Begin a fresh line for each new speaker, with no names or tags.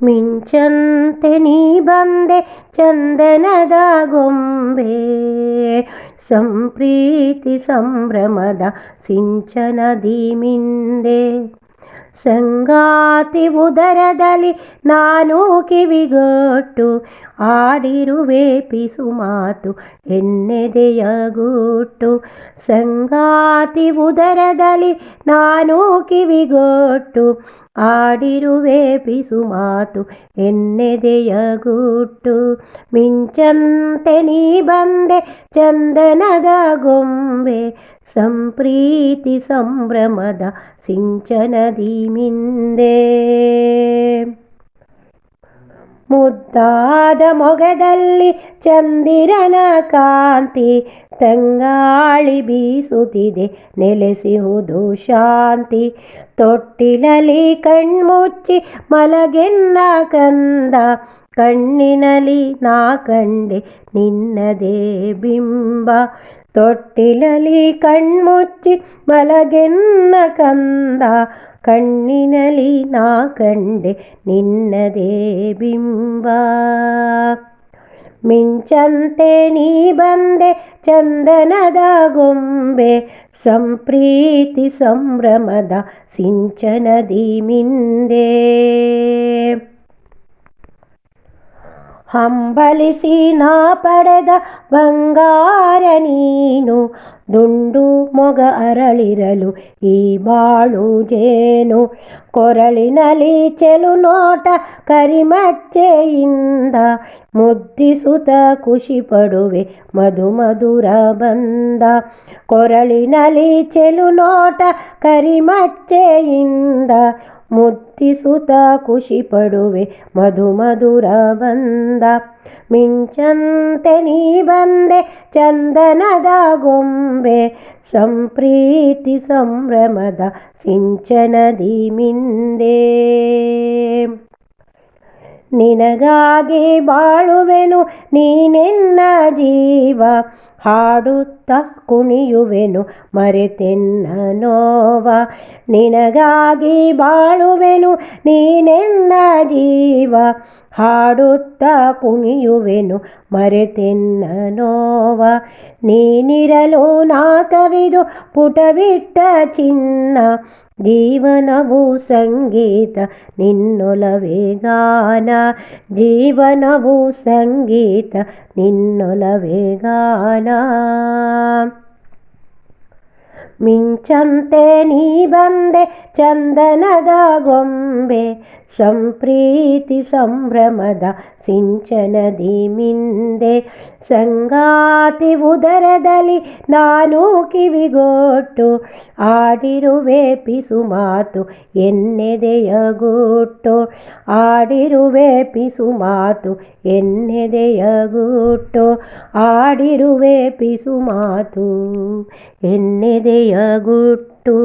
ಮಿಂಚಂತೆ ನೀ ಬಂದೆ ಚಂದನದ ಗೊಂಬೆ ಸಂಪ್ರೀತಿ ಸಂಭ್ರಮದ ಸಿಂಚನದಿ ಮಿಂದೆ ಸಂಗಾತಿ ಉದರದಲ್ಲಿ ನಾನು ಕಿವಿಗೊಟ್ಟು ಆಡಿರುವೆ ಪಿಸು ಮಾತು ಎನ್ನೆದೆಯ ಸಂಗಾತಿ ಉದರದಲ್ಲಿ ನಾನು ಕಿವಿಗೊಟ್ಟು ಆಡಿರುವೆ ಪಿಸು ಮಾತು ಎನ್ನೆದೆಯ ಗುಟ್ಟು ಮಿಂಚಂತೆ ನೀ ಬಂದೆ ಚಂದನದ ಗೊಂಬೆ, ಸಂಪ್ರೀತಿ ಸಂಭ್ರಮದ ಸಿಂಚನದಿ ಮಿಂದೆ. ಮುದ್ದಾದ ಮೊಗದಲ್ಲಿ ಚಂದಿರನ ಕಾಂತಿ ತಂಗಾಳಿ ಬೀಸುತ್ತಿದೆ ನೆಲೆಸಿಹುದು ಶಾಂತಿ. ತೊಟ್ಟಿಲಲಿ ಕಣ್ಮುಚ್ಚಿ ಮಲಗೆನ್ನ ಕಂದ ಕಣ್ಣಿನಲಿ ನಾ ಕಂಡೆ ನಿನ್ನದೇ ಬಿಂಬ ತೊಟ್ಟಿಲಲಿ ಕಣ್ಮುಚ್ಚಿ ಮಲಗೆನ್ನ ಕಂದ ಕಣ್ಣಿನಲಿ ನಾ ಕಂಡೆ ನಿನ್ನದೇ ಬಿಂಬ ಮಿಂಚಂತೆ ನೀ ಬಂದೆ ಚಂದನದ ಗೊಂಬೆ ಸಂಪ್ರೀತಿ ಸಂಭ್ರಮದ ಸಿಂಚನದಿ ಮಿಂದೆ ಹಂಬಲಿಸಿ ನಾ ಪಡೆದ ಬಂಗಾರ ನೀನು ದುಂಡು ಮೊಗ ಅರಳಿರಲು ಈ ಬಾಳು ಜೇನು ಕೊರಳಿನಲಿ ಚೆಲು ನೋಟ ಕರಿಮಚ್ಚೆಯಿಂದ ಮುದ್ದಿಸುತ್ತ ಖುಷಿ ಪಡುವೆ ಮಧು ಮಧುರ ಬಂದ. ಕೊರಳಿನಲ್ಲಿ ಚೆಲು ನೋಟ ಕರಿಮಚ್ಚೆಯಿಂದ ಮುದ್ದಿಸುತ್ತ ಖುಷಿ ಪಡುವೆ ಮಧು ಮಧುರ ಬಂದ. ಮಿಂಚಂತೆ ನೀ ಬಂದೆ ಚಂದನದ ಗೊಂಬೆ ಸಂಪ್ರೀತಿ ಸಂಭ್ರಮದ ಸಿಂಚನದಿ ಮಿಂದೆ. ನಿನಗಾಗಿ ಬಾಳುವೆನು ನೀನೆನ್ನ ಜೀವ. ಹಾಡುತ್ತ ಕುಣಿಯುವೆನು ಮರೆತೆನ್ನ ನೋವ ನಿನಗಾಗಿ ಬಾಳುವೆನು, ನೀನೆನ್ನ ಜೀವ. ಹಾಡುತ್ತ ಕುಣಿಯುವೆನು ಮರೆತೆನ್ನ ನೋವ ನೀನಿರಲು ನಾ ಕವಿದು ಪುಟವಿಟ್ಟ ಚಿನ್ನ. ಜೀವನವು ಸಂಗೀತ, ನಿನ್ನೊಲವೇ ಗಾನ. ಜೀವನವು ಸಂಗೀತ, ನಿನ್ನೊಲವೇ ಗಾನ. 나나 ಮಿಂಚಂತೆ ನೀ ಬಂದೆ ಚಂದನದ ಗೊಂಬೆ. ಸಂಪ್ರೀತಿ ಸಂಭ್ರಮದ ಸಿಂಚನದಿ ಮಿಂದೆ. ಸಂಗಾತಿ ಉದರದಲ್ಲಿ ನಾನು ಕಿವಿಗೊಟ್ಟು ಆಡಿರುವೆ ಪಿಸು ಮಾತು ಎನ್ನೆದೆಯ ಗುಟ್ಟು ಆಡಿರುವೆ ಪಿಸು ಮಾತು ಎನ್ನೆದೆಯ ಆಡಿರುವೆ ಪಿಸು ಮಾತು ಎನ್ನೆದೆಯ ಗುಟ್ಟು